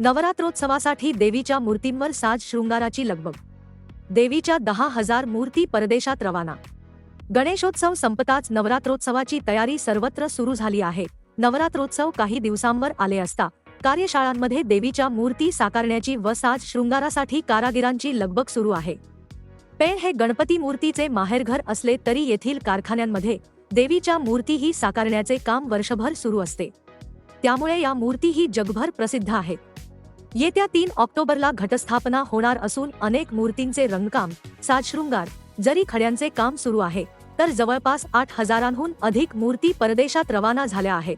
नवरात्रोत्सवासाठी देवीच्या मूर्तींवर साज शृंगाराची लगबग. देवीच्या दहा हजार मूर्ती परदेशात रवाना. गणेशोत्सव संपताच नवरात्रोत्सवाची तयारी सर्वत्र सुरू झाली आहे. नवरात्रोत्सव काही दिवसांवर आले असता कार्यशाळांमध्ये देवीच्या मूर्ती साकारण्याची व साज शृंगारासाठी कारागिरांची लगबग सुरू आहे. पेण हे गणपती मूर्तीचे माहेरघर असले तरी येथील कारखान्यांमध्ये देवीच्या मूर्तीही साकारण्याचे काम वर्षभर सुरू असते. त्यामुळे या मूर्तीही जगभर प्रसिद्ध आहेत येत्या तीन ऑक्टोबरला घटस्थापना होणार असून अनेक मूर्तींचे रंगकाम साजशृंगार जरी खड्यांचे काम सुरू आहे तर जवळपास आठ हजारांहून अधिक मूर्ती परदेशात रवाना झाल्या आहेत.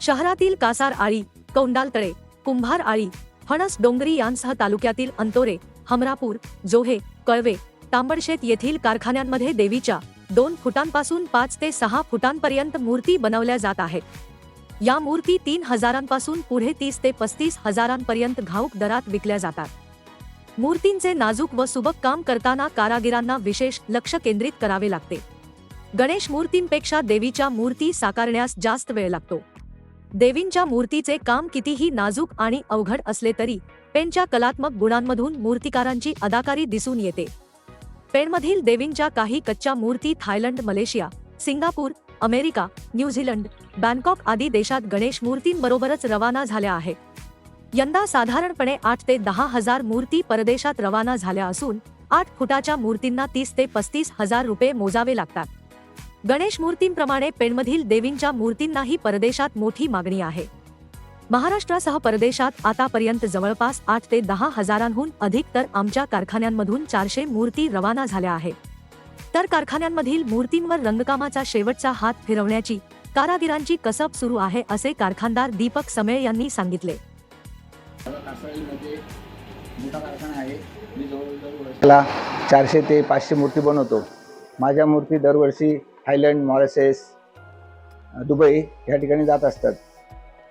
शहरातील कासार आळी कौंडालतळे कुंभार आळी फणस डोंगरी यांसह तालुक्यातील अंतोरे हमरापूर जोहे कळवे तांबडशेत येथील कारखान्यांमध्ये देवीच्या दोन फुटांपासून पाच ते सहा फुटांपर्यंत मूर्ती बनवल्या जात आहेत. या मूर्ती तीन हजारांपासून पुढे तीस ते पस्तीस हजारांपर्यंत घाऊक दरात विकल्या जातात. मूर्तींचे नाजूक व सुबक काम करताना कारागिरांना विशेष लक्ष केंद्रित करावे लागते. गणेश मूर्तींपेक्षा देवीच्या मूर्ती साकारण्यास जास्त वेळ लागतो. देवींच्या मूर्तीचे काम कितीही नाजूक आणि अवघड असले तरी पेणच्या कलात्मक गुणांमधून मूर्तिकारांची अदाकारी दिसून येते. पेणमधील देवींच्या काही कच्च्या मूर्ती Thailand Malaysia Singapore America New Zealand Bangkok आदी देशात गणेश मूर्तींबरोबरच रवाना झाल्या आहेत यंदा साधारणपणे आठ ते दहा हजार मूर्ती परदेशात रवाना झाल्या असून आठ फुटाच्या मूर्तींना तीस ते पस्तीस हजार रुपये मोजावे लागतात. गणेश मूर्तींप्रमाणे पेणमधील देवींच्या मूर्तींनाही परदेशात मोठी मागणी आहे. महाराष्ट्रासह परदेशात आतापर्यंत जवळपास आठ ते दहा हजारांहून अधिक तर आमच्या कारखान्यांमधून चारशे मूर्ती रवाना झाल्या आहेत तर कारखान्यांमधील मूर्तींवर रंगकामाचा शेवटचा हात फिरवण्याची कारागिरांची कसब सुरू आहे असे कारखानदार दीपक समेळ यांनी सांगितले. मोठा मला चारशे ते पाचशे मूर्ती बनवतो. माझ्या मूर्ती दरवर्षी थायलंड मॉरेसेस दुबई ह्या ठिकाणी जात असतात.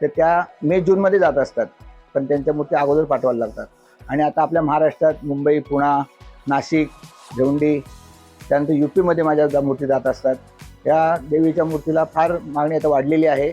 तर त्या मे जूनमध्ये जात असतात. पण त्यांच्या मूर्ती अगोदर पाठवायला लागतात. आणि आता आपल्या महाराष्ट्रात मुंबई पुणा नाशिक झोंडी त्यानंतर यू पीमध्ये माझ्या मूर्ती जात असतात. या देवीच्या मूर्तीला फार मागणी आता वाढलेली आहे.